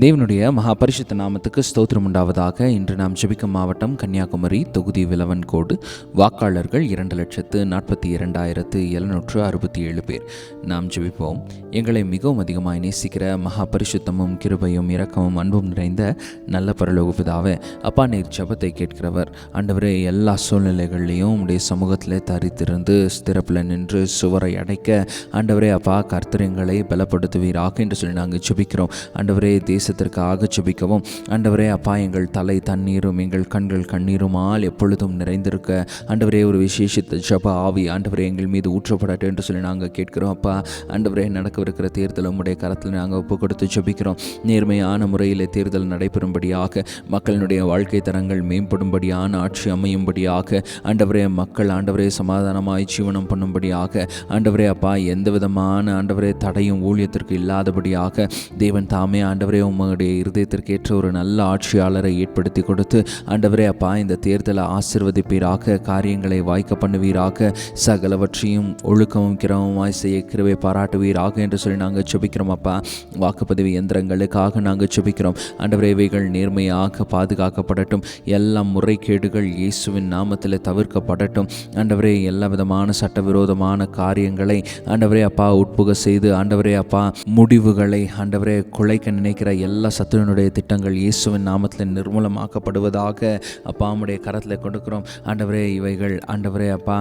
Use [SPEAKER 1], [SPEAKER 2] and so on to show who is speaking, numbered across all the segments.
[SPEAKER 1] தேவனுடைய மகா பரிசுத்த நாமத்துக்கு ஸ்தோத்திரம் உண்டாவதாக இன்று நாம் ஜெபிக்கும் மாவட்டம் கன்னியாகுமரி தொகுதி விலவன் கோடு. வாக்காளர்கள் இரண்டு லட்சத்து நாற்பத்தி இரண்டாயிரத்து எழுநூற்று அறுபத்தி ஏழு பேர். நாம் ஜெபிப்போம். எங்களை மிகவும் அதிகமாக நேசிக்கிற மகா பரிசுத்தமும் கிருபையும் இரக்கமும் அன்பும் நிறைந்த நல்ல பரலோக பிதாவே அப்பா நீர் ஜபத்தை கேட்கிறவர். ஆண்டவரே எல்லா சூழ்நிலைகள்லையும் உடைய சமூகத்தில் தரித்திருந்து ஸ்திரப்பில் நின்று சுவரை அடைக்க ஆண்டவரே அப்பா கர்த்தரங்களை பலப்படுத்துவீராக என்று சொல்லி நாங்கள் ஜெபிக்கிறோம். ஆண்டவரே தேசத்திற்காக ஜெபிக்கவும் ஆண்டவரே அப்பா எங்கள் தலை தண்ணீரும் எங்கள் கண்கள் கண்ணீருமால் எப்பொழுதும் நிறைந்திருக்க. ஆண்டவரே ஒரு விசேஷித்த ஜப ஆவி ஆண்டவரே எங்கள் மீது ஊற்றப்படட்டும் என்று சொல்லி நாங்கள் கேட்கிறோம் அப்பா. ஆண்டவரே நடக்கவிருக்கிற தேர்தல் உடைய கரத்தில் நாங்கள் ஒப்பு கொடுத்து ஜெபிக்கிறோம். நேர்மையான முறையில் தேர்தல் நடைபெறும்படியாக மக்களினுடைய வாழ்க்கை தரங்கள் மேம்படும்படியான ஆட்சி அமையும்படியாக ஆண்டவரே மக்கள் ஆண்டவரே சமாதானமாய் ஜீவனம் பண்ணும்படியாக ஆண்டவரே அப்பா எந்த விதமான ஆண்டவரே தடையும் ஊழியத்திற்கு இல்லாதபடியாக தேவன் தாமே ஆண்டவரே உம்முடைய இருதயத்திற்கு ஏற்ற ஒரு நல்ல ஆட்சியாளரை ஏற்படுத்தி கொடுத்து ஆண்டவரே அப்பா இந்த தேர்தலை ஆசிர்வதிப்பீராக காரியங்களை வாய்க்க பண்ணுவீராக சகலவற்றையும் ஒழுக்கமும் கிரமமாய் செய்ய கிருவை பாராட்டுவீராக என்று சொல்லி நாங்கள் சுபிக்கிறோம் அப்பா. வாக்குப்பதிவு எந்திரங்களுக்காக நாங்கள் சுபிக்கிறோம் ஆண்டவரே இவைகள் நேர்மையாக பாதுகாக்கப்படட்டும். எல்லா முறைகேடுகள் இயேசுவின் நாமத்தில் தவிர்க்கப்படட்டும். ஆண்டவரே எல்லா விதமான சட்டவிரோதமான காரியங்களை ஆண்டவரே அப்பா உட்புக செய்து ஆண்டவரே அப்பா முடிவுகளை ஆண்டவரே குலைக்க நினைக்கிற எல்லா சத்துருனுடைய திட்டங்கள் இயேசுவின் நாமத்தில் நிர்மூலமாக்கப்படுவதாக அப்பா உம்முடைய கரத்தில் கொடுக்கிறோம். ஆண்டவரே இவைகள் ஆண்டவரே அப்பா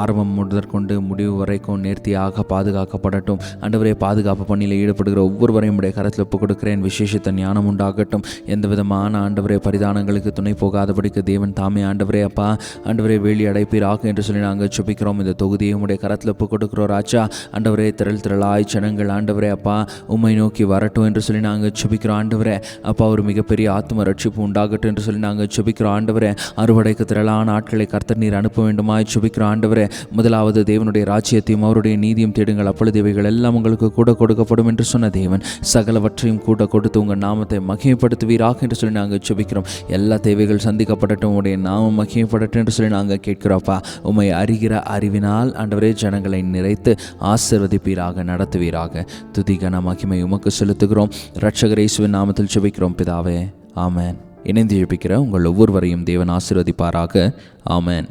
[SPEAKER 1] ஆரம்பம் முதற்கொண்டு முடிவு வரைக்கும் நேர்த்தியாக பாதுகாக்கப்படட்டும். ஆண்டவரே பாதுகாப்பு பணியில் ஈடுபடுகிற ஒவ்வொருவரையும் உடைய கரத்தில் ஒப்புக் கொடுக்கிறேன். விசேஷத்த ஞானம் உண்டாகட்டும். எந்த விதமான ஆண்டவரே பரிதானங்களுக்கு துணை போகாதபடிக்கு தேவன் தாமே. ஆண்டவரே அப்பா ஆண்டவரே வேலி அடைப்பீராக என்று சொல்லி நாங்கள் சுபிக்கிறோம் இந்த தொகுதியை உடைய கரத்தில் ஒப்புக் கொடுக்கிறோம் ராஜா. ஆண்டவரே திரள் திரளாய் ஜனங்கள் ஆண்டவரே அப்பா உம்மை நோக்கி வரட்டும் என்று சொல்லி நாங்கள் சுபிக்கிறோம் ஆண்டவரே அப்பா ஒரு மிகப்பெரிய ஆத்ம ரட்சிப்பு உண்டாகட்டும் என்று சொல்லி நாங்கள் சுபிக்கிறோம் ஆண்டவரே. அறுவடைக்கு திரளான ஆட்களை கர்த்தர் நீர் அனுப்ப வேண்டுமா செபிக்கிற ஆண்டவரே. முதலாவது தேவனுடைய ராஜ்யத்தையும் அவருடைய நீதியும் தேடுங்கள். அப்பொழுது இவைகள் எல்லாம் உங்களுக்கு கூட கொடுக்கப்படும் என்று சொன்ன தேவன் சகலவற்றையும் கூட கொடுத்து உங்கள் நாமத்தை மகிமைப்படுத்துவீராக என்று சொல்லி நாங்கள் சுபிக்கிறோம். எல்லா தேவைகள் சந்திக்கப்படட்டும். உடைய நாமம் மகிமைப்படட்டும் என்று சொல்லி நாங்கள் கேட்கிறோப்பா உம்மை அறிகிற அறிவினால் ஆண்டவரே ஜனங்களை நிறைத்து ஆசிர்வதிப்பீராக நடத்துவீராக. துதி கன மகிமை உமக்கு செலுத்துகிறோம். ரட்சகர் இயேசுவின் நாமத்தில் ஜெபிக்கிறோம் பிதாவே. ஆமேன். இணைந்து ஜெபிக்கிற உங்கள் ஒவ்வொருவரையும் தேவன் ஆசீர்வதிப்பாராக. ஆமேன்.